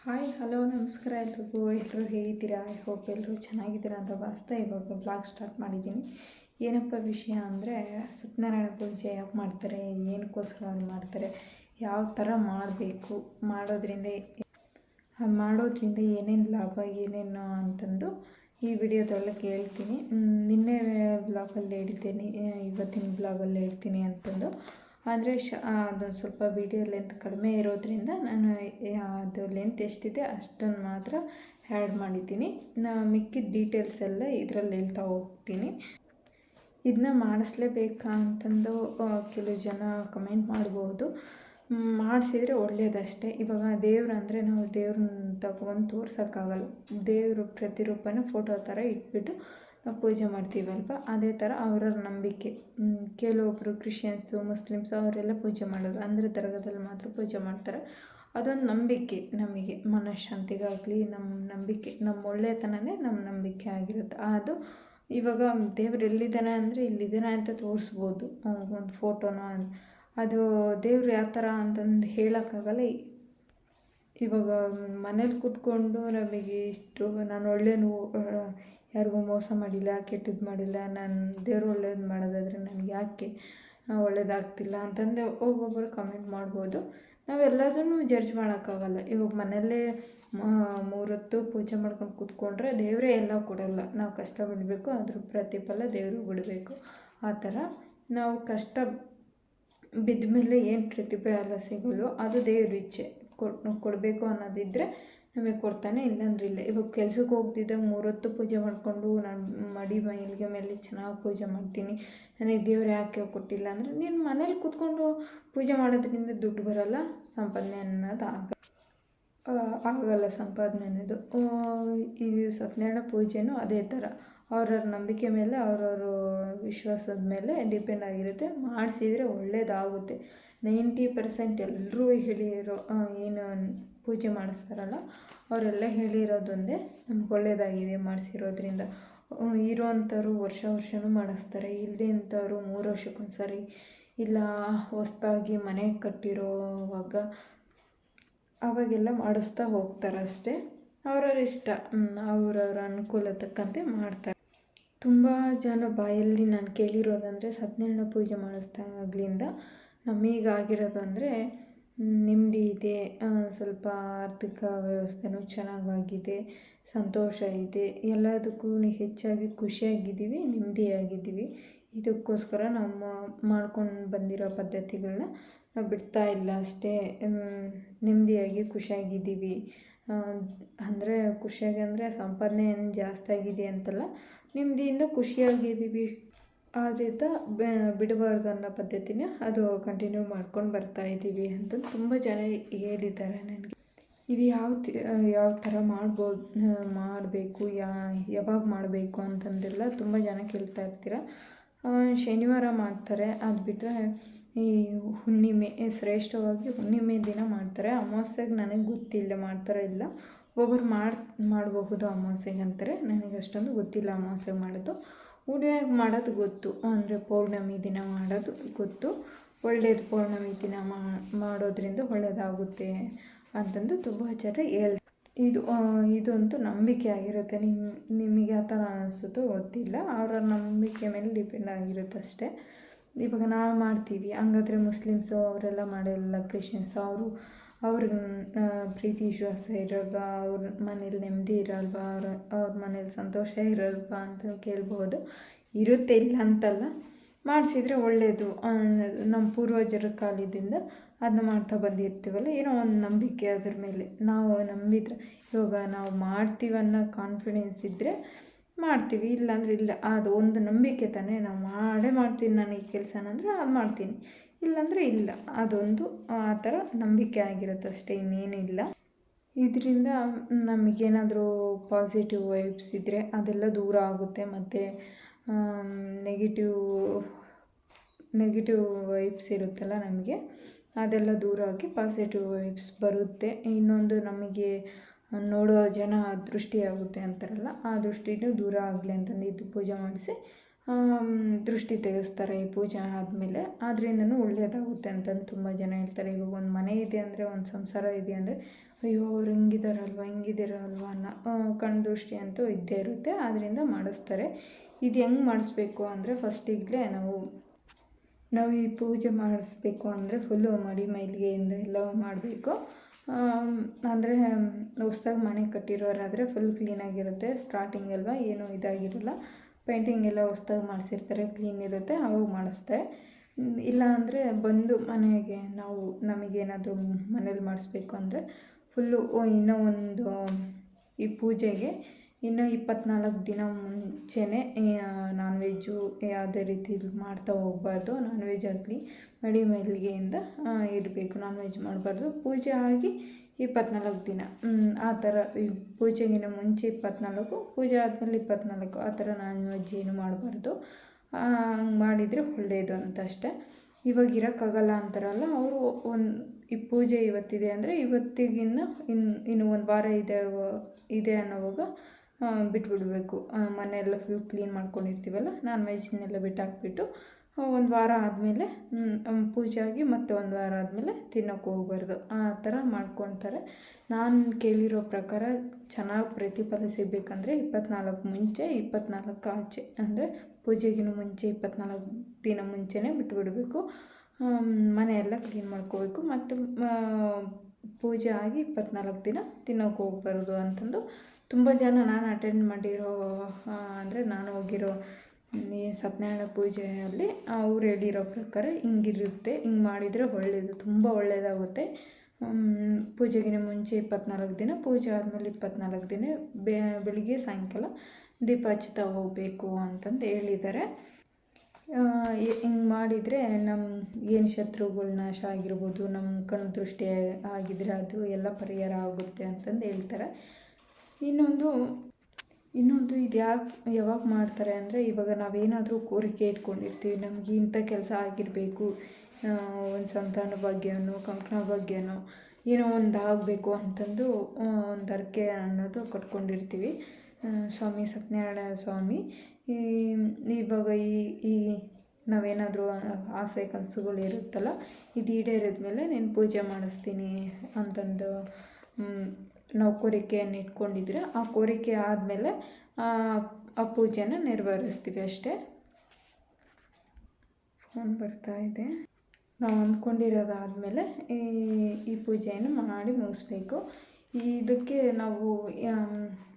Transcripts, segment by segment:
Hi hello ನಮಸ್ಕಾರ ಎಲ್ರಿಗೂ. ಎಲ್ಲರೂ ಹೇಗಿದ್ದೀರಾ? ಐ ಹೋಪ್ ಎಲ್ಲರೂ ಚೆನ್ನಾಗಿದ್ದೀರಾ ಅಂತ ಭಾವಿಸ್ತಾ ಇವಾಗ ಬ್ಲಾಗ್ ಸ್ಟಾರ್ಟ್ ಮಾಡಿದ್ದೀನಿ. ಏನಪ್ಪ ವಿಷಯ ಅಂದರೆ ಸತ್ಯನಾರಾಯಣ ಪೂಜೆ ಯಾಕೆ ಮಾಡ್ತಾರೆ ಏನಕ್ಕೋಸ್ಕರ ಮಾಡ್ತಾರೆ ಯಾವ ಥರ ಮಾಡಬೇಕು ಮಾಡೋದ್ರಿಂದ ಮಾಡೋದ್ರಿಂದ ಏನೇನು ಲಾಭ ಏನೇನು ಅಂತಂದು ಈ ವಿಡಿಯೋದಲ್ಲ ಹೇಳ್ತೀನಿ ಮ್, ನಿನ್ನೆ ಬ್ಲಾಗಲ್ಲಿ ಹೇಳಿದ್ದೇನೆ ಇವತ್ತಿನ ಬ್ಲಾಗಲ್ಲಿ ಹೇಳ್ತೀನಿ ಅಂತಂದು. ಅಂದರೆ ಶ ಅದೊಂದು ಸ್ವಲ್ಪ ವೀಡಿಯೋ ಲೆಂತ್ ಕಡಿಮೆ ಇರೋದ್ರಿಂದ ನಾನು ಅದು ಲೆಂತ್ ಎಷ್ಟಿದೆ ಅಷ್ಟನ್ನು ಮಾತ್ರ ಆ್ಯಡ್ ಮಾಡಿದ್ದೀನಿ. ನಾ ಮಿಕ್ಕಿದ ಡೀಟೇಲ್ಸ್ ಎಲ್ಲ ಇದರಲ್ಲಿ ಹೇಳ್ತಾ ಹೋಗ್ತೀನಿ. ಇದನ್ನ ಮಾಡಿಸ್ಲೇಬೇಕಾ ಅಂತಂದು ಕೆಲವು ಜನ ಕಮೆಂಟ್ ಮಾಡ್ಬೋದು. ಮಾಡಿಸಿದರೆ ಒಳ್ಳೆಯದಷ್ಟೇ ಇವಾಗ ದೇವ್ರು ಅಂದರೆ ನಾವು ದೇವ್ರನ್ನ ತಗೊಂಡು ತೋರ್ಸೋಕ್ಕಾಗಲ್ಲ. ದೇವರು ಪ್ರತಿರೂಪನ ಫೋಟೋ ಥರ ಇಟ್ಬಿಟ್ಟು ನಾವು ಪೂಜೆ ಮಾಡ್ತೀವಲ್ವ? ಅದೇ ಥರ ಅವರವ್ರ ನಂಬಿಕೆ. ಕೆಲವೊಬ್ಬರು ಕ್ರಿಶ್ಚಿಯನ್ಸು ಮುಸ್ಲಿಮ್ಸು ಅವರೆಲ್ಲ ಪೂಜೆ ಮಾಡೋದು. ಅಂದರೆ ದರ್ಗಾದಲ್ಲಿ ಮಾತ್ರ ಪೂಜೆ ಮಾಡ್ತಾರೆ. ಅದೊಂದು ನಂಬಿಕೆ ನಮಗೆ. ಮನಃಶಾಂತಿಗಾಗಲಿ, ನಮ್ಮ ನಂಬಿಕೆ. ನಮ್ಮ ಒಳ್ಳೆಯತನವೇ ನಮ್ಮ ನಂಬಿಕೆ ಆಗಿರುತ್ತೆ. ಅದು ಇವಾಗ ದೇವ್ರು ಎಲ್ಲಿದ್ದಾನೆ ಅಂದರೆ ಇಲ್ಲಿದ್ದಾನೆ ಅಂತ ತೋರಿಸ್ಬೋದು. ಒಂದು ಫೋಟೋನೋ ಅದು ದೇವ್ರು ಯಾವ ಥರ ಅಂತಂದು ಹೇಳೋಕ್ಕಾಗಲ್ಲ. ಇವಾಗ ಮನೇಲಿ ಕೂತ್ಕೊಂಡು ನಮಗೆ ಇಷ್ಟು, ನಾನು ಒಳ್ಳೆಯನು ಯಾರಿಗೂ ಮೋಸ ಮಾಡಿಲ್ಲ ಕೆಟ್ಟದ್ದು ಮಾಡಿಲ್ಲ, ನಾನು ದೇವ್ರು ಒಳ್ಳೇದು ಮಾಡೋದಾದರೆ ನನಗೆ ಯಾಕೆ ಒಳ್ಳೇದಾಗ್ತಿಲ್ಲ ಅಂತಂದು ಒಬ್ಬೊಬ್ಬರು ಕಮೆಂಟ್ ಮಾಡ್ಬೋದು. ನಾವೆಲ್ಲದನ್ನು ಜಡ್ಜ್ ಮಾಡೋಕ್ಕಾಗಲ್ಲ. ಇವಾಗ ಮನೆಯಲ್ಲೇ ಮೂರೊತ್ತು ಪೂಜೆ ಮಾಡ್ಕೊಂಡು ಕೂತ್ಕೊಂಡ್ರೆ ದೇವರೇ ಎಲ್ಲ ಕೊಡಲ್ಲ. ನಾವು ಕಷ್ಟ ಬಿಡಬೇಕು, ಅದ್ರ ಪ್ರತಿಫಲ ದೇವರು ಬಿಡಬೇಕು. ಆ ಥರ ನಾವು ಕಷ್ಟ ಬಿದ್ದ ಮೇಲೆ ಏನು ಪ್ರತಿಫಲ ಸಿಗಲ್ವೋ ಅದು ದೇವ್ರ ಇಚ್ಛೆ. ಕೊಡ್, ಕೊಡಬೇಕು ಅನ್ನೋದಿದ್ದರೆ ನಮಗೆ ಕೊಡ್ತಾನೆ, ಇಲ್ಲಾಂದ್ರೆ ಇಲ್ಲ. ಇವಾಗ ಕೆಲ್ಸಕ್ಕೆ ಹೋಗ್ತಿದ್ದಾಗ ಮೂರೊತ್ತು ಪೂಜೆ ಮಾಡಿಕೊಂಡು ನಾನು ಮಡಿ ಮೈಲಿಗೆ ಮೇಲೆ ಚೆನ್ನಾಗಿ ಪೂಜೆ ಮಾಡ್ತೀನಿ. ನನಗೆ ದೇವ್ರು ಯಾಕೆ ಕೊಟ್ಟಿಲ್ಲ ಅಂದರೆ, ನೀನು ಮನೇಲಿ ಕೂತ್ಕೊಂಡು ಪೂಜೆ ಮಾಡೋದ್ರಿಂದ ದುಡ್ಡು ಬರೋಲ್ಲ, ಸಂಪಾದನೆ ಅನ್ನೋದು ಆಗ ಆಗೋಲ್ಲ ಸಂಪಾದನೆ ಅನ್ನೋದು. ಇದು ಸತ್ಯನಾರಾಯಣ ಪೂಜೆನೂ ಅದೇ ಥರ. ಅವ್ರವ್ರ ನಂಬಿಕೆ ಮೇಲೆ, ಅವ್ರವ್ರ ವಿಶ್ವಾಸದ ಮೇಲೆ ಡಿಪೆಂಡ್ ಆಗಿರುತ್ತೆ. ಮಾಡಿಸಿದರೆ ಒಳ್ಳೇದಾಗುತ್ತೆ. ನೈಂಟಿ ಪರ್ಸೆಂಟ್ ಎಲ್ಲರೂ ಹೇಳಿರೋ ಏನು ಪೂಜೆ ಮಾಡಿಸ್ತಾರಲ್ಲ, ಅವರೆಲ್ಲ ಹೇಳಿರೋದೊಂದೇ ನಮ್ಗೆ ಒಳ್ಳೆಯದಾಗಿದೆ ಮಾಡಿಸಿರೋದ್ರಿಂದ. ಇರೋವಂಥವ್ರು ವರ್ಷ ವರ್ಷವೂ ಮಾಡಿಸ್ತಾರೆ. ಇಲ್ಲದೆ ಅಂಥವ್ರು ಮೂರು ವರ್ಷಕ್ಕೊಂದ್ಸರಿ ಇಲ್ಲ, ಹೊಸ್ದಾಗಿ ಮನೆ ಕಟ್ಟಿರೋವಾಗ ಅವಾಗೆಲ್ಲ ಮಾಡಿಸ್ತಾ ಹೋಗ್ತಾರೆ ಅಷ್ಟೇ. ಅವ್ರವ್ರ ಇಷ್ಟ. ಅವ್ರವ್ರ ಅನುಕೂಲ ತಕ್ಕಂತೆ ಮಾಡ್ತಾರೆ. ತುಂಬ ಜನ ಬಾಯಲ್ಲಿ ನಾನು ಕೇಳಿರೋದಂದರೆ ಸತ್ಯನಾರಾಯಣ ಪೂಜೆ ಮಾಡಿಸ್ದಾಗ್ಲಿಂದ ನಮಗಾಗಿರೋದು ಅಂದರೆ ನೆಮ್ಮದಿ ಇದೆ ಸ್ವಲ್ಪ ಆರ್ಥಿಕ ವ್ಯವಸ್ಥೆನೂ ಚೆನ್ನಾಗಾಗಿದೆ, ಸಂತೋಷ ಇದೆ, ಎಲ್ಲದಕ್ಕೂ ಹೆಚ್ಚಾಗಿ ಖುಷಿಯಾಗಿದ್ದೀವಿ ನೆಮ್ಮದಿಯಾಗಿದ್ದೀವಿ ಇದಕ್ಕೋಸ್ಕರ ನಮ್ಮ ಮಾಡ್ಕೊಂಡು ಬಂದಿರೋ ಪದ್ಧತಿಗಳನ್ನ ನಾವು ಬಿಡ್ತಾ ಇಲ್ಲ ಅಷ್ಟೇ. ನೆಮ್ಮದಿಯಾಗಿ ಖುಷಿಯಾಗಿದ್ದೀವಿ. ಅಂದರೆ ಖುಷಿಯಾಗಿ ಅಂದರೆ ಸಂಪಾದನೆ ಏನು ಜಾಸ್ತಿ ಆಗಿದೆ ಅಂತಲ್ಲ, ನೆಮ್ಮದಿಯಿಂದ ಖುಷಿಯಾಗಿದ್ದೀವಿ. ಆದ್ದರಿಂದ ಬಿಡಬಾರ್ದು ಅನ್ನೋ ಪದ್ಧತಿನ ಅದು ಕಂಟಿನ್ಯೂ ಮಾಡ್ಕೊಂಡು ಬರ್ತಾ ಇದ್ದೀವಿ ಅಂತ ತುಂಬ ಜನ ಹೇಳಿದ್ದಾರೆ ನನಗೆ. ಇದು ಯಾವ ಯಾವ ಥರ ಮಾಡ್ಬೋದು ಮಾಡಬೇಕು, ಯಾ, ಯಾವಾಗ ಮಾಡಬೇಕು ಅಂತಂದೆಲ್ಲ ತುಂಬ ಜನ ಕೇಳ್ತಾ ಇರ್ತೀರ. ಶನಿವಾರ ಮಾಡ್ತಾರೆ. ಅದು ಬಿಟ್ಟರೆ ಈ ಹುಣ್ಣಿಮೆ ಶ್ರೇಷ್ಠವಾಗಿ ಹುಣ್ಣಿಮೆ ದಿನ ಮಾಡ್ತಾರೆ. ಅಮಾವಾಸ್ಯೆಗೆ ನನಗೆ ಗೊತ್ತಿಲ್ಲ ಮಾಡ್ತಾರೆ ಇಲ್ಲ ಒಬ್ಬರು ಮಾಡಿ, ಮಾಡಬಹುದು ಅಮಾವಾಸ್ಯೆಗೆ ಅಂತಾರೆ. ನನಗೆ ಅಷ್ಟೊಂದು ಗೊತ್ತಿಲ್ಲ ಅಮಾವಾಸ್ಯೆಗೆ ಮಾಡೋದು. ಹುಣ್ಣಿಮೆಗೆ ಮಾಡೋದು ಗೊತ್ತು. ಅಂದರೆ ಪೌರ್ಣಮಿ ದಿನ ಮಾಡೋದು ಗೊತ್ತು. ಒಳ್ಳೆಯದು ಪೌರ್ಣಮಿ ದಿನ ಮಾಡೋದ್ರಿಂದ ಒಳ್ಳೆಯದಾಗುತ್ತೆ ಅಂತಂದು ತುಂಬ ಜನ ಹೇಳ್ ಇದು ಇದಂತೂ ನಂಬಿಕೆ ಆಗಿರುತ್ತೆ. ನಿಮ್ಮ ನಿಮಗೆ ಆ ಥರ ಅನಿಸುತ್ತೋ ಗೊತ್ತಿಲ್ಲ. ಅವರ ನಂಬಿಕೆ ಮೇಲೆ ಡಿಪೆಂಡ್ ಆಗಿರುತ್ತೆ ಅಷ್ಟೇ. ಇವಾಗ ನಾವು ಮಾಡ್ತೀವಿ. ಹಂಗಾದ್ರೆ ಮುಸ್ಲಿಮ್ಸು ಅವರೆಲ್ಲ ಮಾಡಲ್ಲ, ಕ್ರಿಶ್ಚಿಯನ್ಸ್, ಅವರು ಅವ್ರಿಗೆ ಪ್ರೀತಿ, ವಿಶ್ವಾಸ ಇರಲ್ವಾ? ಅವ್ರ ಮನೇಲಿ ನೆಮ್ಮದಿ ಇರಲ್ವಾ? ಅವ್ರ ಅವ್ರ ಮನೇಲಿ ಸಂತೋಷ ಇರಲ್ವಾ ಅಂತ ಕೇಳ್ಬೋದು. ಇರುತ್ತೆ ಇಲ್ಲ ಅಂತಲ್ಲ. ಮಾಡಿಸಿದ್ರೆ ಒಳ್ಳೆಯದು ನಮ್ಮ ಪೂರ್ವಜರ ಕಾಲದಿಂದ ಅದನ್ನ ಮಾಡ್ತಾ ಬಂದಿರ್ತೀವಲ್ಲ. ಏನೋ ಒಂದು ನಂಬಿಕೆ ಅದ್ರ ಮೇಲೆ. ನಾವು ನಂಬಿದ್ರೆ ಇವಾಗ ನಾವು ಮಾಡ್ತೀವಿ ಅನ್ನೋ ಕಾನ್ಫಿಡೆನ್ಸ್ ಇದ್ದರೆ ಮಾಡ್ತೀವಿ. ಇಲ್ಲಾಂದ್ರೆ ಇಲ್ಲ. ಅದು ಒಂದು ನಂಬಿಕೆ ತಾನೇ. ನಾವು ಮಾಡೇ ಮಾಡ್ತೀನಿ. ನಾನು ಈ ಕೆಲಸನ ಅಂದರೆ ಅದು ಮಾಡ್ತೀನಿ. ಇಲ್ಲಾಂದರೆ ಇಲ್ಲ. ಅದೊಂದು ಆ ಥರ ನಂಬಿಕೆ ಆಗಿರುತ್ತೆ ಅಷ್ಟೇ ಇನ್ನೇನಿಲ್ಲ ಇದರಿಂದ ನಮಗೇನಾದರೂ ಪಾಸಿಟಿವ್ ವೈಬ್ಸ್ ಇದ್ದರೆ ಅದೆಲ್ಲ ದೂರ ಆಗುತ್ತೆ. ಮತ್ತು ನೆಗೆಟಿವ್ ನೆಗೆಟಿವ್ ವೈಬ್ಸ್ ಇರುತ್ತಲ್ಲ ನಮಗೆ, ಅದೆಲ್ಲ ದೂರ ಆಗಿ ಪಾಸಿಟಿವ್ ವೈಬ್ಸ್ ಬರುತ್ತೆ. ಇನ್ನೊಂದು ನಮಗೆ ನೋಡೋ ಜನ ದೃಷ್ಟಿ ಆಗುತ್ತೆ ಅಂತಾರಲ್ಲ, ಆ ದೃಷ್ಟಿನೂ ದೂರ ಆಗಲಿ ಅಂತಂದು ಇದು ಪೂಜೆ ಮಾಡಿಸಿ ದೃಷ್ಟಿ ತೆಗೆಸ್ತಾರೆ ಈ ಪೂಜೆ ಆದಮೇಲೆ. ಆದ್ರಿಂದನೂ ಒಳ್ಳೆಯದಾಗುತ್ತೆ ಅಂತಂದು ತುಂಬ ಜನ ಹೇಳ್ತಾರೆ. ಇವಾಗ ಒಂದು ಮನೆ ಇದೆ ಅಂದರೆ, ಒಂದು ಸಂಸಾರ ಇದೆ ಅಂದರೆ, ಅಯ್ಯೋ, ಅವ್ರು ಹಿಂಗಿದಾರಲ್ವ, ಹಿಂಗಿದಿರಲ್ವ ಅನ್ನೋ ಕಣ್ದೃಷ್ಟಿ ದೃಷ್ಟಿ ಅಂತೂ ಇದ್ದೇ ಇರುತ್ತೆ. ಆದ್ದರಿಂದ ಮಾಡಿಸ್ತಾರೆ. ಇದು ಹೆಂಗೆ ಮಾಡಿಸ್ಬೇಕು ಅಂದರೆ ಫಸ್ಟಿಗಲೇ ನಾವು ನಾವು ಈ ಪೂಜೆ ಮಾಡಿಸ್ಬೇಕು ಅಂದರೆ ಫುಲ್ಲು ಮಡಿ ಮೈಲಿಗೆಯಿಂದ ಎಲ್ಲ ಮಾಡಬೇಕು. ಅಂದರೆ, ಹೊಸ್ದಾಗಿ ಮನೆ ಕಟ್ಟಿರೋರಾದರೆ ಫುಲ್ ಕ್ಲೀನಾಗಿರುತ್ತೆ ಸ್ಟಾರ್ಟಿಂಗ್ ಅಲ್ವಾ, ಏನೂ ಇದಾಗಿರಲ್ಲ. ಪೇಂಟಿಂಗ್ ಎಲ್ಲ ಹೊಸ್ದಾಗಿ ಮಾಡಿಸಿರ್ತಾರೆ, ಕ್ಲೀನ್ ಇರುತ್ತೆ, ಅವಾಗ ಮಾಡಿಸ್ದೆ. ಇಲ್ಲ ಅಂದರೆ ಬಂದು ಮನೆಗೆ ನಾವು ನಮಗೇನಾದರೂ ಮನೇಲಿ ಮಾಡಿಸ್ಬೇಕು ಅಂದರೆ ಫುಲ್ಲು ಇನ್ನೂ ಒಂದು ಈ ಪೂಜೆಗೆ ಇನ್ನು ಇಪ್ಪತ್ನಾಲ್ಕು ದಿನ ಮುಂಚೆನೇ ನಾನ್ ವೆಜ್ಜು ಯಾವುದೇ ರೀತಿ ಮಾಡ್ತಾ ಹೋಗ್ಬಾರ್ದು. ನಾನ್ ವೆಜ್ ಆಗಲಿ ಮಡಿ ಮೈಲಿಗೆಯಿಂದ ಇರಬೇಕು ನಾನ್ ವೆಜ್ ಮಾಡಬಾರ್ದು. ಪೂಜೆ ಆಗಿ ಇಪ್ಪತ್ನಾಲ್ಕು ದಿನ. ಆ ಥರ ಪೂಜೆಗಿನ ಮುಂಚೆ ಇಪ್ಪತ್ನಾಲ್ಕು, ಪೂಜೆ ಆದಮೇಲೆ ಇಪ್ಪತ್ನಾಲ್ಕು. ಆ ಥರ ನಾನ್ ವೆಜ್ ಏನು ಮಾಡಬಾರ್ದು. ಹಂಗೆ ಮಾಡಿದರೆ ಒಳ್ಳೆಯದು ಅಂತ ಅಷ್ಟೇ. ಇವಾಗ ಇರೋಕ್ಕಾಗಲ್ಲ ಅಂತಾರಲ್ಲ, ಅವರು ಒಂದು ಈ ಪೂಜೆ ಇವತ್ತಿದೆ ಅಂದರೆ ಇವತ್ತಿಗಿನ್ನ ಇನ್ನು ಇನ್ನು ಒಂದು ವಾರ ಇದೆ ಇದೆ ಅನ್ನೋವಾಗ ಬಿಟ್ಬಿಡಬೇಕು. ಮನೆಯೆಲ್ಲ ಫುಲ್ ಕ್ಲೀನ್ ಮಾಡ್ಕೊಂಡಿರ್ತೀವಲ್ಲ ನಾನ್ ವೆಜ್ನೆಲ್ಲ ಬಿಟ್ಟಾಕ್ಬಿಟ್ಟು ಒಂದು ವಾರ ಆದಮೇಲೆ ಪೂಜೆ ಆಗಿ ಮತ್ತೆ ಒಂದು ವಾರ ಆದಮೇಲೆ ತಿನ್ನೋಕೆ ಹೋಗ್ಬಾರ್ದು. ಆ ಥರ ಮಾಡ್ಕೊತಾರೆ. ನಾನು ಕೇಳಿರೋ ಪ್ರಕಾರ ಚೆನ್ನಾಗಿ ಪ್ರತಿಫಲ ಸಿಗಬೇಕಂದ್ರೆ ಇಪ್ಪತ್ನಾಲ್ಕು ಮುಂಚೆ, ಇಪ್ಪತ್ನಾಲ್ಕು ಆಚೆ. ಅಂದರೆ ಪೂಜೆಗಿನ ಮುಂಚೆ, ಇಪ್ಪತ್ನಾಲ್ಕು ದಿನ ಮುಂಚೆನೇ ಬಿಟ್ಬಿಡಬೇಕು. ಮನೆಯೆಲ್ಲ ಕ್ಲೀನ್ ಮಾಡ್ಕೋಬೇಕು. ಮತ್ತು ಪೂಜೆ ಆಗಿ ಇಪ್ಪತ್ನಾಲ್ಕು ದಿನ ತಿನ್ನೋಕೆ ಹೋಗ್ಬಾರ್ದು ಅಂತಂದು ತುಂಬ ಜನ ನಾನು ಅಟೆಂಡ್ ಮಾಡಿರೋ ಅಂದರೆ ನಾನು ಹೋಗಿರೋ ಸತ್ಯನಾರಾಯಣ ಪೂಜೆಯಲ್ಲಿ ಅವ್ರು ಹೇಳಿರೋ ಪ್ರಕಾರ ಹಿಂಗಿರುತ್ತೆ, ಹಿಂಗೆ ಮಾಡಿದರೆ ಒಳ್ಳೆಯದು ತುಂಬ ಒಳ್ಳೆಯದಾಗುತ್ತೆ ಪೂಜೆಗಿನ ಮುಂಚೆ ಇಪ್ಪತ್ನಾಲ್ಕು ದಿನ, ಪೂಜೆ ಆದಮೇಲೆ ಇಪ್ಪತ್ನಾಲ್ಕು ದಿನ ಬೆಳಿಗ್ಗೆ ಸಾಯಂಕಾಲ ದೀಪ ಹಚ್ತಾ ಹೋಗಬೇಕು ಅಂತಂದು ಹೇಳಿದ್ದಾರೆ ಹಿಂಗೆ ಮಾಡಿದರೆ ನಮ್ಮ ಏನು ಶತ್ರುಗಳು ನಾಶ ಆಗಿರ್ಬೋದು ನಮ್ಮ ಕಣ್ಣು ದೃಷ್ಟಿ ಆಗಿದ್ರೆ ಅದು ಎಲ್ಲ ಪರಿಹಾರ ಆಗುತ್ತೆ ಅಂತಂದು ಹೇಳ್ತಾರೆ. ಇನ್ನೊಂದು ಇನ್ನೊಂದು ಇದು ಯಾಕೆ ಯಾವಾಗ ಮಾಡ್ತಾರೆ ಅಂದರೆ ಇವಾಗ ನಾವೇನಾದರೂ ಕೋರಿಕೆ ಇಟ್ಕೊಂಡಿರ್ತೀವಿ, ನಮಗೆ ಇಂಥ ಕೆಲಸ ಆಗಿರಬೇಕು ಒಂದು ಸಂತಾನ ಭಾಗ್ಯನೋ, ಕಂಕಣ ಭಾಗ್ಯನೋ, ಏನೋ ಒಂದು ಆಗಬೇಕು ಅಂತಂದು ಒಂದು ಹರಕೆ ಅನ್ನೋದು ಕಟ್ಕೊಂಡಿರ್ತೀವಿ. ಸ್ವಾಮಿ ಸತ್ಯನಾರಾಯಣ ಸ್ವಾಮಿ, ಈ, ಇವಾಗ ಈ ಈ ನಾವೇನಾದರೂ ಆಸೆ ಕನಸುಗಳು ಇರುತ್ತಲ್ಲ, ಇದು ಈಡೇರಿದ್ಮೇಲೆ ನೀನು ಪೂಜೆ ಮಾಡಿಸ್ತೀನಿ ಅಂತಂದು ನಾವು ಕೋರಿಕೆಯನ್ನು ಇಟ್ಕೊಂಡಿದ್ರೆ ಆ ಕೋರಿಕೆ ಆದಮೇಲೆ ಆ ಪೂಜೆನ ನೆರವೇರಿಸ್ತೀವಿ ಅಷ್ಟೇ. ಫೋನ್ ಬರ್ತಾ ಇದೆ. ನಾವು ಅಂದ್ಕೊಂಡಿರೋದಾದಮೇಲೆ ಈ ಈ ಪೂಜೆಯನ್ನು ಮಾಡಿ ಮುಗಿಸ್ಬೇಕು. ಇದಕ್ಕೆ ನಾವು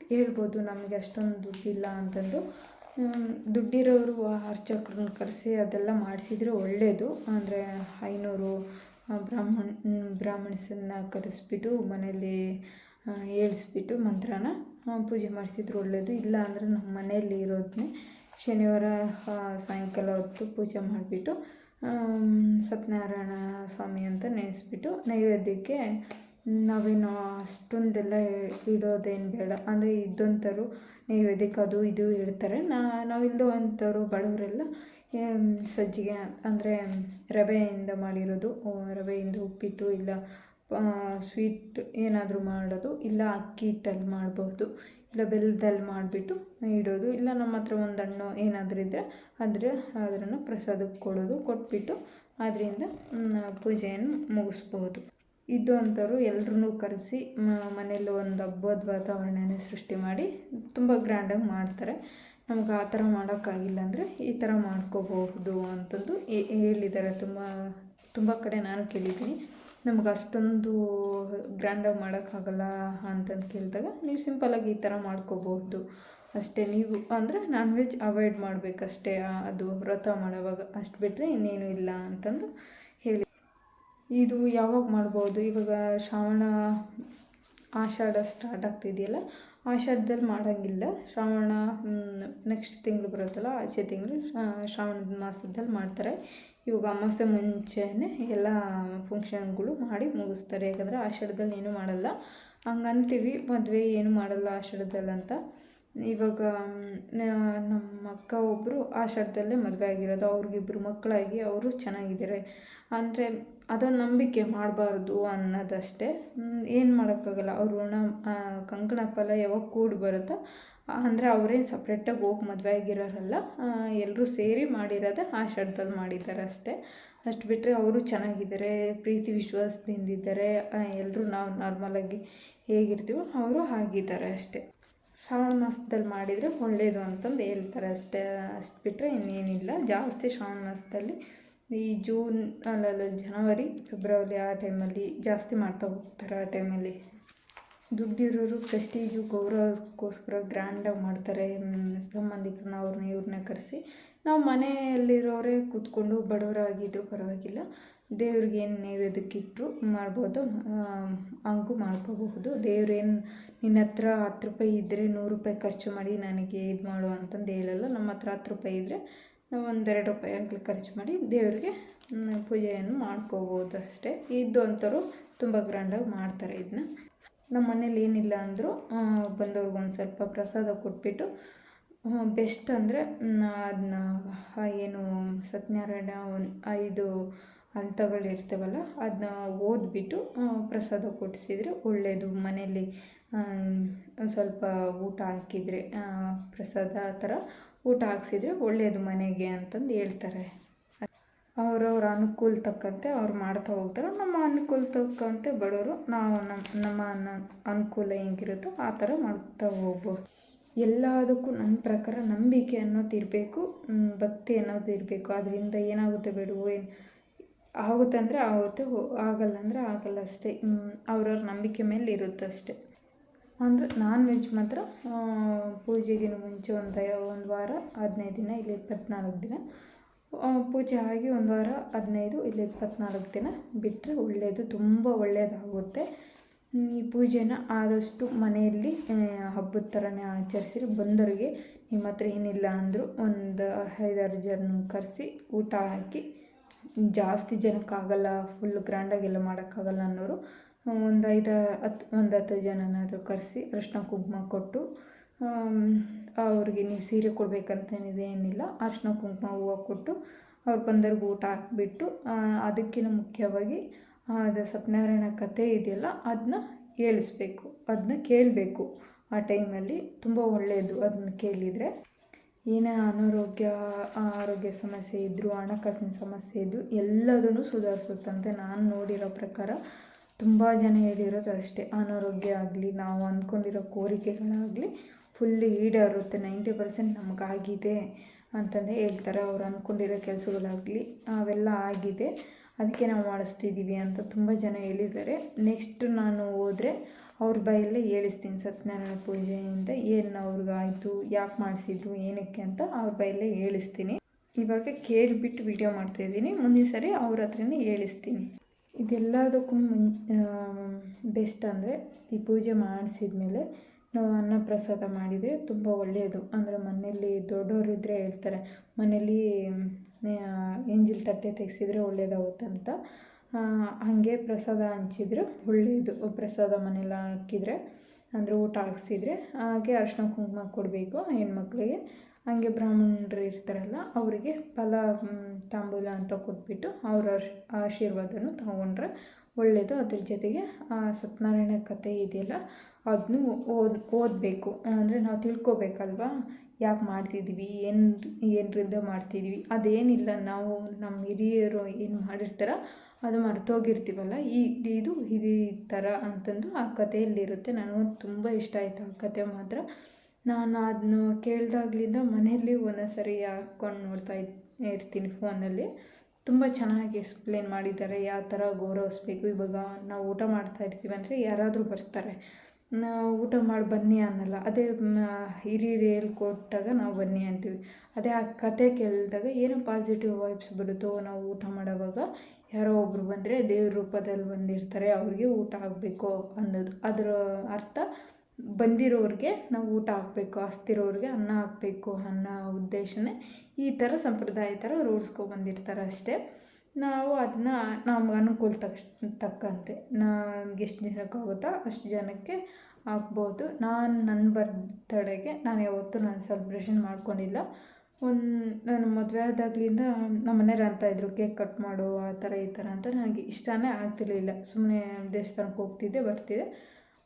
ಹೇಳ್ಬೋದು ನಮಗೆ ಅಷ್ಟೊಂದು ದುಡ್ಡಿಲ್ಲ ಅಂತಂದು. ದುಡ್ಡಿರೋರು ಅರ್ಚಕ್ರನ್ನ ಕರೆಸಿ ಅದೆಲ್ಲ ಮಾಡಿಸಿದ್ರೆ ಒಳ್ಳೆಯದು ಅಂದರೆ ಐನೂರು ಬ್ರಾಹ್ಮಣ, ಬ್ರಾಹ್ಮಣಸನ್ನ ಕರೆಸ್ಬಿಟ್ಟು ಮನೇಲಿ ಆ, ಏಳಿಸ್ಬಿಟ್ಟು ಮಂತ್ರನ ಪೂಜೆ ಮಾಡಿಸಿದ್ರು ಒಳ್ಳೆಯದು ಇಲ್ಲ ಅಂದರೆ ನಮ್ಮ ಮನೆಯಲ್ಲಿ ಇರೋದನ್ನೇ ಶನಿವಾರ ಸಾಯಂಕಾಲ ಹೊತ್ತು ಪೂಜೆ ಮಾಡಿಬಿಟ್ಟು ಸತ್ಯನಾರಾಯಣ ಸ್ವಾಮಿ ಅಂತ ನೆನೆಸ್ಬಿಟ್ಟು ನೈವೇದ್ಯಕ್ಕೆ ನಾವೇನು ಅಷ್ಟೊಂದೆಲ್ಲ ಇಡೋದೇನು ಬೇಡ. ಅಂದರೆ ಇದ್ದೊಂಥರು ನೈವೇದ್ಯಕ್ಕೆ ಅದು ಇದು ಇಡ್ತಾರೆ. ನಾ ನಾವಿಲ್ಲದೋ ಅಂಥವ್ರು ಬಡವರೆಲ್ಲ ಸಜ್ಜಿಗೆ ಅಂದರೆ ರವೆಯಿಂದ ಮಾಡಿರೋದು ರವೆಯಿಂದ ಉಪ್ಪಿಟ್ಟು ಇಲ್ಲ ಸ್ವೀಟ್ ಏನಾದರೂ ಮಾಡೋದು, ಇಲ್ಲ ಅಕ್ಕಿ ಹಿಟ್ಟಲ್ಲಿ ಮಾಡ್ಬೋದು, ಇಲ್ಲ ಬೆಲ್ಲದಲ್ಲಿ ಮಾಡಿಬಿಟ್ಟು ಇಡೋದು, ಇಲ್ಲ ನಮ್ಮ ಹತ್ರ ಒಂದು ಹಣ್ಣು ಏನಾದರೂ ಇದ್ದರೆ ಆದರೆ ಅದನ್ನು ಪ್ರಸಾದಕ್ಕೆ ಕೊಡೋದು, ಕೊಟ್ಬಿಟ್ಟು ಅದರಿಂದ ಪೂಜೆಯನ್ನು ಮುಗಿಸ್ಬೋದು. ಇದು ಅಂಥವ್ರು ಎಲ್ಲರೂ ಕರೆಸಿ ಮನೇಲಿ ಒಂದು ಹಬ್ಬದ ವಾತಾವರಣನೇ ಸೃಷ್ಟಿ ಮಾಡಿ, ತುಂಬ ಗ್ರ್ಯಾಂಡಾಗಿ ಮಾಡ್ತಾರೆ. ನಮ್ಗೆ ಆ ಥರ ಮಾಡೋಕ್ಕಾಗಿಲ್ಲ ಅಂದರೆ ಈ ಥರ ಮಾಡ್ಕೋಬಹುದು ಅಂತಂದು ಹೇಳಿದ್ದಾರೆ ತುಂಬ ತುಂಬ ಕಡೆ ನಾನು ಕೇಳಿದ್ದೀನಿ. ನಮ್ಗೆ ಅಷ್ಟೊಂದು ಗ್ರ್ಯಾಂಡಾಗಿ ಮಾಡೋಕ್ಕಾಗಲ್ಲ ಅಂತಂದು ಕೇಳಿದಾಗ ನೀವು ಸಿಂಪಲಾಗಿ ಈ ಥರ ಮಾಡ್ಕೋಬಹುದು. ಅಷ್ಟೇ ನೀವು, ಅಂದರೆ ನಾನ್ ವೆಜ್ ಅವಾಯ್ಡ್ ಮಾಡಬೇಕಷ್ಟೇ ಅದು ವ್ರತ ಮಾಡೋವಾಗ. ಅಷ್ಟು ಬಿಟ್ಟರೆ ಇನ್ನೇನು ಇಲ್ಲ ಅಂತಂದು ಹೇಳಿ. ಇದು ಯಾವಾಗ ಮಾಡ್ಬೋದು? ಇವಾಗ ಶ್ರಾವಣ ಆಷಾಢ ಸ್ಟಾರ್ಟ್ ಆಗ್ತಿದೆಯಲ್ಲ, ಆಷಾಢದಲ್ಲಿ ಮಾಡೋಂಗಿಲ್ಲ. ಶ್ರಾವಣ ನೆಕ್ಸ್ಟ್ ತಿಂಗಳು ಬರುತ್ತಲ್ಲ, ಆಚೆ ತಿಂಗಳು ಶ್ರಾವಣದ ಮಾಸದಲ್ಲಿ ಮಾಡ್ತಾರೆ. ಇವಾಗ ಅಮಾವಾಸ್ಯೆ ಮುಂಚೆನೇ ಎಲ್ಲ ಫಂಕ್ಷನ್ಗಳು ಮಾಡಿ ಮುಗಿಸ್ತಾರೆ. ಯಾಕಂದರೆ ಆಷಾಢದಲ್ಲಿ ಏನೂ ಮಾಡಲ್ಲ. ಹಂಗಂತೀವಿ ಮದುವೆ ಏನು ಮಾಡಲ್ಲ ಆಷಾಢದಲ್ಲಿ ಅಂತ. ಇವಾಗ ನಮ್ಮ ಅಕ್ಕ ಒಬ್ಬರು ಆಷಾಢದಲ್ಲೇ ಮದುವೆ ಆಗಿರೋದು. ಅವ್ರಿಗಿಬ್ಬರು ಮಕ್ಕಳಾಗಿ ಅವರು ಚೆನ್ನಾಗಿದ್ದಾರೆ. ಅಂದರೆ ಅದೊಂದು ನಂಬಿಕೆ ಮಾಡಬಾರ್ದು ಅನ್ನೋದಷ್ಟೇ. ಏನು ಮಾಡೋಕ್ಕಾಗಲ್ಲ. ಅವ್ರ ಋಣ ಕಂಕಣ ಫಲ ಯಾವಾಗ ಕೂಡಿ ಬರುತ್ತೋ ಅಂದರೆ ಅವರೇನು ಸಪ್ರೇಟಾಗಿ ಹೋಗಿ ಮದುವೆ ಆಗಿರೋರಲ್ಲ ಎಲ್ಲರೂ ಸೇರಿ ಮಾಡಿರೋದೇ ಆಷಾಢದಲ್ಲಿ ಮಾಡಿದ್ದಾರೆ ಅಷ್ಟೇ. ಅಷ್ಟು ಬಿಟ್ಟರೆ ಅವರು ಚೆನ್ನಾಗಿದ್ದಾರೆ, ಪ್ರೀತಿ ವಿಶ್ವಾಸದಿಂದಿದ್ದಾರೆ ಎಲ್ಲರೂ ನಾವು ನಾರ್ಮಲಾಗಿ ಹೇಗಿರ್ತೀವೋ ಅವರು ಆಗಿದ್ದಾರೆ ಅಷ್ಟೇ. ಶ್ರಾವಣ ಮಾಸದಲ್ಲಿ ಮಾಡಿದರೆ ಒಳ್ಳೆಯದು ಅಂತಂದು ಹೇಳ್ತಾರೆ ಅಷ್ಟೇ. ಅಷ್ಟು ಬಿಟ್ಟರೆ ಇನ್ನೇನಿಲ್ಲ. ಜಾಸ್ತಿ ಶ್ರಾವಣ ಮಾಸದಲ್ಲಿ ಈ ಜೂನ್, ಅಲ್ಲಲ್ಲ, ಜನವರಿ, ಫೆಬ್ರವರಿ ಆ ಟೈಮಲ್ಲಿ ಜಾಸ್ತಿ ಮಾಡ್ತಾ ಹೋಗ್ತಾರೆ ಆ ಟೈಮಲ್ಲಿ ದುಡ್ಡಿರೋರು ಪ್ರೆಸ್ಟೀಜು ಗೌರವಕ್ಕೋಸ್ಕರ ಗ್ರ್ಯಾಂಡಾಗಿ ಮಾಡ್ತಾರೆ ಸಂಬಂಧಿಕರನ್ನ ಅವ್ರನ್ನ ಇವ್ರನ್ನ ಕರೆಸಿ. ನಾವು ಮನೆಯಲ್ಲಿರೋರೇ ಕೂತ್ಕೊಂಡು ಬಡವರಾಗಿದ್ದರೂ ಪರವಾಗಿಲ್ಲ. ದೇವ್ರಿಗೆ ಏನು ನೈವೇದ್ಯಕ್ಕಿಟ್ಟರು ಮಾಡ್ಬೋದು ಹಂಗೂ ಮಾಡ್ಕೋಬಹುದು. ದೇವ್ರೇನು ನಿನ್ನ ಹತ್ರ ಹತ್ತು ರೂಪಾಯಿ ಇದ್ದರೆ ನೂರು ರೂಪಾಯಿ ಖರ್ಚು ಮಾಡಿ ನನಗೆ ಇದು ಮಾಡು ಅಂತಂದು ಹೇಳಲ್ಲ. ನಮ್ಮ ಹತ್ರ ಹತ್ತು ರೂಪಾಯಿ ಇದ್ದರೆ ನಾವು ಒಂದೆರಡು ರೂಪಾಯಿ ಆಗಲಿ ಖರ್ಚು ಮಾಡಿ ದೇವರಿಗೆ ಪೂಜೆಯನ್ನು ಮಾಡ್ಕೋಬೋದು ಅಷ್ಟೇ ಇದ್ದು ಅಂಥವ್ರು ತುಂಬ ಗ್ರ್ಯಾಂಡಾಗಿ ಮಾಡ್ತಾರೆ ಇದನ್ನ ನಮ್ಮ ಮನೇಲಿ ಏನಿಲ್ಲ ಅಂದರೂ ಬಂದವ್ರಿಗೆ ಒಂದು ಸ್ವಲ್ಪ ಪ್ರಸಾದ ಕೊಟ್ಬಿಟ್ಟು ಬೆಸ್ಟ್ ಅಂದರೆ ಅದನ್ನ ಏನು, ಸತ್ಯನಾರಾಯಣ ಒಂದು ಐದು ಹಂತಗಳಿರ್ತವಲ್ಲ ಅದನ್ನ ಓದ್ಬಿಟ್ಟು ಪ್ರಸಾದ ಕೊಡಿಸಿದ್ರೆ ಒಳ್ಳೆಯದು ಮನೆಯಲ್ಲಿ ಸ್ವಲ್ಪ ಊಟ ಹಾಕಿದರೆ ಪ್ರಸಾದ ಆ ಥರ ಊಟ ಹಾಕ್ಸಿದ್ರೆ ಒಳ್ಳೆಯದು ಮನೆಗೆ ಅಂತಂದು ಹೇಳ್ತಾರೆ. ಅವ್ರವ್ರ ಅನುಕೂಲ ತಕ್ಕಂತೆ ಅವ್ರು ಮಾಡ್ತಾ ಹೋಗ್ತಾರೆ. ನಮ್ಮ ಅನುಕೂಲ ತಕ್ಕಂತೆ ಬಡವರು ನಾವು ನಮ್ಮ ನಮ್ಮ ಅನುಕೂಲ ಹೆಂಗಿರುತ್ತೋ ಆ ಥರ ಮಾಡ್ತಾ ಹೋಗ್ಬೋದು. ಎಲ್ಲದಕ್ಕೂ ನನ್ನ ಪ್ರಕಾರ ನಂಬಿಕೆ ಅನ್ನೋದು ಇರಬೇಕು ಭಕ್ತಿ ಅನ್ನೋದು ಇರಬೇಕು. ಅದರಿಂದ ಏನಾಗುತ್ತೆ ಬೇಡವೋ ಏನು ಆಗುತ್ತೆ ಅಂದರೆ ಆಗುತ್ತೆ ಆಗಲ್ಲ ಅಂದರೆ ಆಗಲ್ಲ ಅಷ್ಟೇ. ಅವ್ರವ್ರ ನಂಬಿಕೆ ಮೇಲೆ ಇರುತ್ತೆ ಅಷ್ಟೇ. ಅಂದರೆ ನಾನ್ ವೆಜ್ ಮಾತ್ರ ಪೂಜೆಗಿನ ಮುಂಚೆ ಒಂದು ಒಂದು ವಾರ, ಹದಿನೈದು ದಿನ, ಇಲ್ಲ ಇಪ್ಪತ್ನಾಲ್ಕು ದಿನ ಪೂಜೆ ಆಗಿ ಒಂದು ವಾರ ಹದಿನೈದು ಇಲ್ಲ ಇಪ್ಪತ್ನಾಲ್ಕು ದಿನ ಬಿಟ್ಟರೆ ಒಳ್ಳೆಯದು ತುಂಬ ಒಳ್ಳೆಯದಾಗುತ್ತೆ ಈ ಪೂಜೆನ ಆದಷ್ಟು ಮನೆಯಲ್ಲಿ ಹಬ್ಬದ ಥರನೇ ಆಚರಿಸಿರಿ. ಬಂದವರಿಗೆ ನಿಮ್ಮ ಹತ್ರ ಏನಿಲ್ಲ ಅಂದರೂ ಒಂದು ಐದಾರು ಜನ ಕರೆಸಿ ಊಟ ಹಾಕಿ, ಜಾಸ್ತಿ ಜನಕ್ಕಾಗಲ್ಲ ಫುಲ್ ಗ್ರ್ಯಾಂಡಾಗೆಲ್ಲ ಮಾಡೋಕ್ಕಾಗಲ್ಲ ಅನ್ನೋರು, ಒಂದು ಐದು ಹತ್ತು ಒಂದು ಹತ್ತು ಜನನಾದರೂ ಕರೆಸಿ ಅರಿಶಿನ ಕುಂಕುಮ ಕೊಟ್ಟು ಅವ್ರಿಗೆ ನೀವು ಸೀರೆ ಕೊಡಬೇಕಂತೇನಿದೆ ಏನಿಲ್ಲ. ಅರ್ಶಿನ ಕುಂಕುಮ ಹೂವು ಕೊಟ್ಟು ಅವ್ರು ಬಂದವ್ರಿಗೆ ಊಟ ಹಾಕಿಬಿಟ್ಟು ಅದಕ್ಕಿಂತ ಮುಖ್ಯವಾಗಿ ಅದು ಸತ್ಯನಾರಾಯಣ ಕಥೆ ಇದೆಯಲ್ಲ ಅದನ್ನ ಹೇಳಿಸ್ಬೇಕು. ಅದನ್ನ ಕೇಳಬೇಕು ಆ ಟೈಮಲ್ಲಿ. ತುಂಬ ಒಳ್ಳೆಯದು ಅದನ್ನ ಕೇಳಿದರೆ. ಏನೇ ಅನಾರೋಗ್ಯ, ಆರೋಗ್ಯ ಸಮಸ್ಯೆ ಇದ್ದರೂ ಹಣಕಾಸಿನ ಸಮಸ್ಯೆ ಇದ್ದರೂ ಎಲ್ಲದನ್ನು ಸುಧಾರಿಸುತ್ತಂತೆ ನಾನು ನೋಡಿರೋ ಪ್ರಕಾರ. ತುಂಬ ಜನ ಹೇಳಿರೋದು ಅಷ್ಟೇ. ಅನಾರೋಗ್ಯ ಆಗಲಿ, ನಾವು ಅಂದ್ಕೊಂಡಿರೋ ಕೋರಿಕೆಗಳಾಗಲಿ ಫುಲ್ ಈಡೇರುತ್ತೆ ನೈಂಟಿ ಪರ್ಸೆಂಟ್ ನಮಗಾಗಿದೆ ಅಂತಂದೇ ಹೇಳ್ತಾರೆ. ಅವ್ರು ಅಂದ್ಕೊಂಡಿರೋ ಕೆಲಸಗಳಾಗಲಿ ಅವೆಲ್ಲ ಆಗಿದೆ. ಅದಕ್ಕೆ ನಾವು ಮಾಡಿಸ್ತಿದ್ದೀವಿ ಅಂತ ತುಂಬ ಜನ ಹೇಳಿದ್ದಾರೆ. ನೆಕ್ಸ್ಟ್ ನಾನು ಹೋದರೆ ಅವ್ರ ಬಾಯಲ್ಲೇ ಹೇಳಿಸ್ತೀನಿ ಸತ್ಯನಾರಾಯಣ ಪೂಜೆಯಿಂದ ಏನು ಅವ್ರಿಗಾಯಿತು, ಯಾಕೆ ಮಾಡಿಸಿದ್ರು, ಏನಕ್ಕೆ ಅಂತ ಅವ್ರ ಬಾಯಲ್ಲೇ ಹೇಳಿಸ್ತೀನಿ. ಇವಾಗ ಕೇಳಿಬಿಟ್ಟು ವಿಡಿಯೋ ಮಾಡ್ತಾಯಿದ್ದೀನಿ ಮುಂದಿನ ಸರಿ ಅವ್ರ ಹತ್ರನೇ ಹೇಳಿಸ್ತೀನಿ. ಇದೆಲ್ಲದಕ್ಕೂ ಮುನ್ ಬೆಸ್ಟ್ ಅಂದರೆ ಈ ಪೂಜೆ ಮಾಡಿಸಿದ ಮೇಲೆ ಅನ್ನ ಪ್ರಸಾದ ಮಾಡಿದರೆ ತುಂಬ ಒಳ್ಳೆಯದು. ಅಂದರೆ ಮನೆಯಲ್ಲಿ ದೊಡ್ಡವರಿದ್ದರೆ ಹೇಳ್ತಾರೆ, ಮನೆಯಲ್ಲಿ ಎಂಜಿಲ್ ತಟ್ಟೆ ತೆಗೆಸಿದ್ರೆ ಒಳ್ಳೆಯದಾಗುತ್ತಂತ ಹಾಗೆ ಪ್ರಸಾದ ಹಂಚಿದ್ರೆ ಒಳ್ಳೆಯದು. ಪ್ರಸಾದ ಮನೇಲಿ ಹಾಕಿದರೆ, ಅಂದರೆ ಊಟ ಹಾಕ್ಸಿದ್ರೆ, ಹಾಗೆ ಅರ್ಶಿನ ಕುಂಕುಮ ಕೊಡಬೇಕು ಹೆಣ್ಮಕ್ಳಿಗೆ. ಹಾಗೆ ಬ್ರಾಹ್ಮಣರು ಇರ್ತಾರಲ್ಲ, ಅವರಿಗೆ ಫಲ ತಾಂಬೂಲ ಅಂತ ಕೊಟ್ಬಿಟ್ಟು ಅವರ ಆಶೀರ್ವಾದನೂ ತಗೊಂಡ್ರೆ ಒಳ್ಳೆಯದು. ಅದ್ರ ಜೊತೆಗೆ ಸತ್ಯನಾರಾಯಣ ಕಥೆ ಇದೆಯಲ್ಲ ಅದನ್ನು ಓದ್, ಓದಬೇಕು. ಅಂದರೆ ನಾವು ತಿಳ್ಕೊಬೇಕಲ್ವಾ? ಯಾಕೆ ಮಾಡ್ತಿದ್ವಿ? ಏನು ಏನರಿಂದ ಮಾಡ್ತಿದ್ದೀವಿ ಅದೇನಿಲ್ಲ. ನಾವು ನಮ್ಮ ಹಿರಿಯರು ಏನು ಮಾಡಿರ್ತಾರೋ ಅದು ಮರ್ತೋಗಿರ್ತೀವಲ್ಲ? ಈ, ಇದು ಇದು ಈ ಥರ ಅಂತಂದು ಆ ಕಥೆಯಲ್ಲಿರುತ್ತೆ. ನನಗೂ ತುಂಬ ಇಷ್ಟ ಆಯಿತು ಆ ಕಥೆ ಮಾತ್ರ. ನಾನು ಅದನ್ನು ಕೇಳಿದಾಗ್ಲಿಂದ ಮನೆಯಲ್ಲಿ ಒಂದೊಂದು ಸರಿ ಹಾಕ್ಕೊಂಡು ನೋಡ್ತಾ ಇರ್ತೀನಿ ಫೋನಲ್ಲಿ. ತುಂಬ ಚೆನ್ನಾಗಿ ಎಕ್ಸ್ಪ್ಲೇನ್ ಮಾಡಿದ್ದಾರೆ. ಯಾವ ಥರ ಗೌರವಿಸ್ಬೇಕು? ಇವಾಗ ನಾವು ಊಟ ಮಾಡ್ತಾ ಇರ್ತೀವಿ ಅಂದರೆ ಯಾರಾದರೂ ಬರ್ತಾರೆ. ಊಟ ಮಾಡಿ ಬನ್ನಿ ಅನ್ನಲ್ಲ. ಅದೇ ಹಿರಿಯರು ಹೇಳ್ಕೊಟ್ಟಾಗ ನಾವು ಬನ್ನಿ ಅಂತೀವಿ. ಅದೇ ಆ ಕತೆ ಕೇಳಿದಾಗ ಏನೋ ಪಾಸಿಟಿವ್ ವೈಬ್ಸ್ ಬರುತ್ತೋ ನಾವು ಊಟ ಮಾಡೋವಾಗ, ಯಾರೋ ಒಬ್ಬರು ಬಂದರೆ ದೇವ್ರ ರೂಪದಲ್ಲಿ ಬಂದಿರ್ತಾರೆ, ಅವ್ರಿಗೆ ಊಟ ಆಗಬೇಕು ಅನ್ನೋದು. ಅದರ ಅರ್ಥ, ಬಂದಿರೋರಿಗೆ ನಾವು ಊಟ ಹಾಕಬೇಕು ಹಸ್ತಿರೋರಿಗೆ ಅನ್ನ ಹಾಕಬೇಕು ಅನ್ನೋ ಉದ್ದೇಶನೇ ಈ ಥರ ಸಂಪ್ರದಾಯ ಥರ ರೂಢಿಸ್ಕೊಬಂದಿರ್ತಾರೆ ಅಷ್ಟೇ. ನಾವು ಅದನ್ನ ನಮ್ಗೆ ಅನುಕೂಲ ತಕ್ಷ ತಕ್ಕಂತೆ. ನಮ್ಗೆ ಎಷ್ಟು ಜನಕ್ಕಾಗುತ್ತೋ ಅಷ್ಟು ಜನಕ್ಕೆ ಹಾಕ್ಬೋದು ನಾನು ನನ್ನ ಬರ್ತಡೆಗೆ ನಾನು ಯಾವತ್ತೂ ನಾನು ಸೆಲೆಬ್ರೇಷನ್ ಮಾಡ್ಕೊಂಡಿಲ್ಲ. ಒಂದು, ನಾನು ಮದುವೆ ಆದಾಗಲಿಂದ ನಮ್ಮ ಮನೆಯವ್ರು ಇದ್ರು, ಕೇಕ್ ಕಟ್ ಮಾಡು, ಆ ಥರ ಈ ಥರ ಅಂತ. ನನಗೆ ಇಷ್ಟನೇ ಆಗ್ತಿರಲಿಲ್ಲ. ಸುಮ್ಮನೆ ದೇವಸ್ಥಾನಕ್ಕೆ ಹೋಗ್ತಿದ್ದೆ, ಬರ್ತಿದ್ದೆ.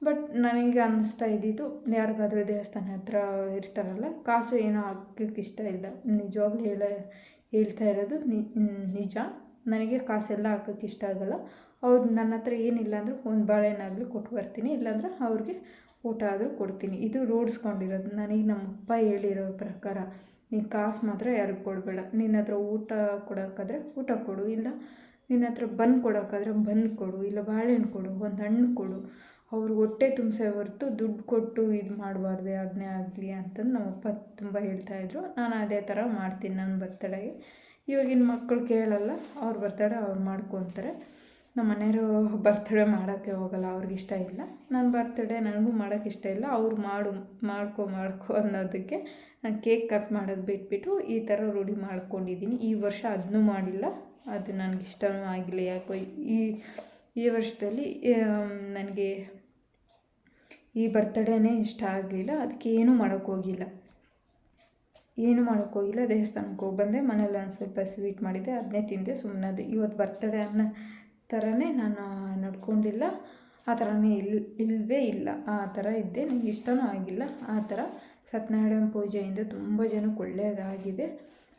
ಬಟ್ ನನಗೆ ಅನ್ನಿಸ್ತಾ ಇದ್ದಿದ್ದು, ಯಾರಿಗಾದ್ರೂ ದೇವಸ್ಥಾನ ಹತ್ರ ಇರ್ತಾರಲ್ಲ, ಕಾಸು ಏನೋ ಹಾಕೋಕ್ಕೆ ಇಷ್ಟ ಇಲ್ಲ. ನಿಜವಾಗ್ಲೂ ಹೇಳ, ಹೇಳ್ತಾ ಇರೋದು ನಿಜ. ನನಗೆ ಕಾಸೆಲ್ಲ ಹಾಕೋಕ್ಕೆ ಇಷ್ಟ ಆಗೋಲ್ಲ. ಅವ್ರು ನನ್ನ ಹತ್ರ ಏನಿಲ್ಲ ಅಂದರೂ ಒಂದು ಬಾಳೆಹಣ್ಣಾಗಲಿ ಕೊಟ್ಟು ಬರ್ತೀನಿ, ಇಲ್ಲಾಂದ್ರೆ ಅವ್ರಿಗೆ ಊಟ ಆದರೂ ಕೊಡ್ತೀನಿ. ಇದು ರೂಢಿಸ್ಕೊಂಡಿರೋದು ನನಗೆ ನಮ್ಮಪ್ಪ ಹೇಳಿರೋ ಪ್ರಕಾರ ನೀನು ಕಾಸು ಮಾತ್ರ ಯಾರಿಗೂ ಕೊಡಬೇಡ. ನಿನ್ನ ಹತ್ರ ಊಟ ಕೊಡೋಕ್ಕಾದ್ರೆ ಊಟ ಕೊಡು, ಇಲ್ಲ ನಿನ್ನ ಹತ್ರ ಬನ್ ಕೊಡೋಕ್ಕಾದ್ರೆ ಬನ್ ಕೊಡು, ಇಲ್ಲ ಬಾಳೆಹಣ್ಣು ಕೊಡು, ಒಂದು ಹಣ್ಣು ಕೊಡು. ಅವ್ರು ಹೊಟ್ಟೆ ತುಂಬಿಸೋ ಹೊರತು ದುಡ್ಡು ಕೊಟ್ಟು ಇದು ಮಾಡಬಾರ್ದೆ ಅದನ್ನೇ ಆಗಲಿ ಅಂತಂದು ನಮ್ಮಪ್ಪ ತುಂಬ ಹೇಳ್ತಾಯಿದ್ರು ನಾನು ಅದೇ ಥರ ಮಾಡ್ತೀನಿ ನನ್ನ ಬರ್ತಡೆಗೆ ಇವಾಗಿನ ಮಕ್ಕಳು ಕೇಳಲ್ಲ, ಅವ್ರ ಬರ್ತಡೇ ಅವ್ರು ಮಾಡ್ಕೊತಾರೆ. ನಮ್ಮ ಮನೆಯವರು ಬರ್ತಡೇ ಮಾಡೋಕ್ಕೆ ಹೋಗಲ್ಲ, ಅವ್ರಿಗೆ ಇಷ್ಟ ಇಲ್ಲ. ನನ್ನ ಬರ್ತಡೇ ನನಗೂ ಮಾಡೋಕ್ಕೆ ಇಷ್ಟ ಇಲ್ಲ, ಅವ್ರು ಮಾಡು, ಮಾಡ್ಕೊ ಮಾಡ್ಕೊ ಅನ್ನೋದಕ್ಕೆ ನಾನು ಕೇಕ್ ಕಟ್ ಮಾಡೋದು ಬಿಟ್ಬಿಟ್ಟು ಈ ಥರ ರೂಢಿ ಮಾಡ್ಕೊಂಡಿದ್ದೀನಿ ಈ ವರ್ಷ ಅದನ್ನೂ ಮಾಡಿಲ್ಲ, ಅದು ನನಗೆ ಇಷ್ಟವೂ ಆಗಿಲ್ಲ. ಯಾಕೋ ಈ ಈ ವರ್ಷದಲ್ಲಿ ನನಗೆ ಈ ಬರ್ತಡೇನೇ ಇಷ್ಟ ಆಗಲಿಲ್ಲ ಅದಕ್ಕೆ ಏನೂ ಮಾಡೋಕ್ಕೋಗಿಲ್ಲ ಏನು ಮಾಡೋಕ್ಕೋಗಿಲ್ಲ ದೇವಸ್ಥಾನಕ್ಕೆ ಹೋಗಿ ಬಂದೆ. ಮನೇಲಿ ಒಂದು ಸ್ವಲ್ಪ ಸ್ವೀಟ್ ಮಾಡಿದ್ದೆ, ಅದನ್ನೇ ತಿಂದೆ. ಸುಮ್ಮನದು ಇವತ್ತು ಬರ್ತಡೇ ಅನ್ನೋ ಥರನೇ ನಾನು ನಡ್ಕೊಂಡಿಲ್ಲ. ಆ ಥರನೇ ಇಲ್ ಇಲ್ಲವೇ ಇಲ್ಲ. ಆ ಥರ ಇದ್ದೆ. ನನಗೆ ಇಷ್ಟವೂ ಆಗಿಲ್ಲ. ಆ ಥರ ಸತ್ಯನಾರಾಯಣ ಪೂಜೆಯಿಂದ ತುಂಬ ಜನಕ್ಕೆ ಒಳ್ಳೆಯದಾಗಿದೆ.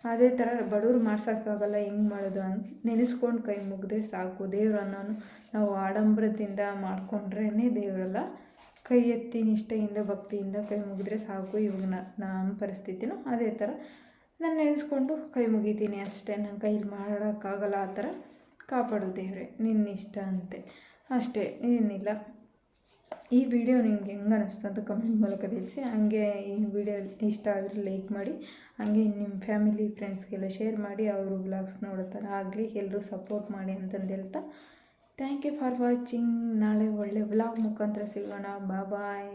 ಅದೇ ಥರ ಬಡವ್ರು ಮಾಡ್ಸೋಕ್ಕಾಗಲ್ಲ, ಹೆಂಗೆ ಮಾಡೋದು ಅಂತ ನೆನೆಸ್ಕೊಂಡು ಕೈ ಮುಗಿದ್ರೆ ಸಾಕು. ದೇವ್ರನ್ನು ನಾವು ಆಡಂಬರದಿಂದ ಮಾಡಿಕೊಂಡ್ರೇ ದೇವರಲ್ಲ. ಕೈ ಎತ್ತಿ ನಿಷ್ಠೆಯಿಂದ, ಭಕ್ತಿಯಿಂದ ಕೈ ಮುಗಿದ್ರೆ ಸಾಕು ಇವಾಗ ನಮ್ಮ ಪರಿಸ್ಥಿತಿನೂ ಅದೇ ಥರ. ನಾನು ನೆನೆಸ್ಕೊಂಡು ಕೈ ಮುಗಿತೀನಿ ಅಷ್ಟೇ. ನನ್ನ ಕೈಲಿ ಮಾಡೋಕ್ಕಾಗಲ್ಲ ಆ ಥರ ಕಾಪಾಡು ದೇವ್ರೆ ನಿನ್ನ ಇಷ್ಟ ಅಂತೆ. ಅಷ್ಟೇ, ಏನಿಲ್ಲ. ಈ ವಿಡಿಯೋ ನಿಮ್ಗೆ ಹೆಂಗೆ ಅನ್ನಿಸ್ತು ಅಂತ ಕಮೆಂಟ್ ಮೂಲಕ ತಿಳಿಸಿ. ಹಂಗೆ ಈ ವಿಡಿಯೋ ಇಷ್ಟ ಆದರೆ ಲೈಕ್ ಮಾಡಿ. ಹಂಗೆ ನಿಮ್ಮ ಫ್ಯಾಮಿಲಿ ಫ್ರೆಂಡ್ಸ್ಗೆಲ್ಲ ಶೇರ್ ಮಾಡಿ. ಅವರು ಬ್ಲಾಗ್ಸ್ ನೋಡೋ ಥರ ಆಗಲಿ ಎಲ್ಲರೂ ಸಪೋರ್ಟ್ ಮಾಡಿ ಅಂತಂದು ಹೇಳ್ತಾ ಥ್ಯಾಂಕ್ ಯು ಫಾರ್ ವಾಚಿಂಗ್ ನಾಳೆ ಒಳ್ಳೆ ವ್ಲಾಗ್ ಮುಖಾಂತರ ಸಿಗೋಣ. ಬಾಯ್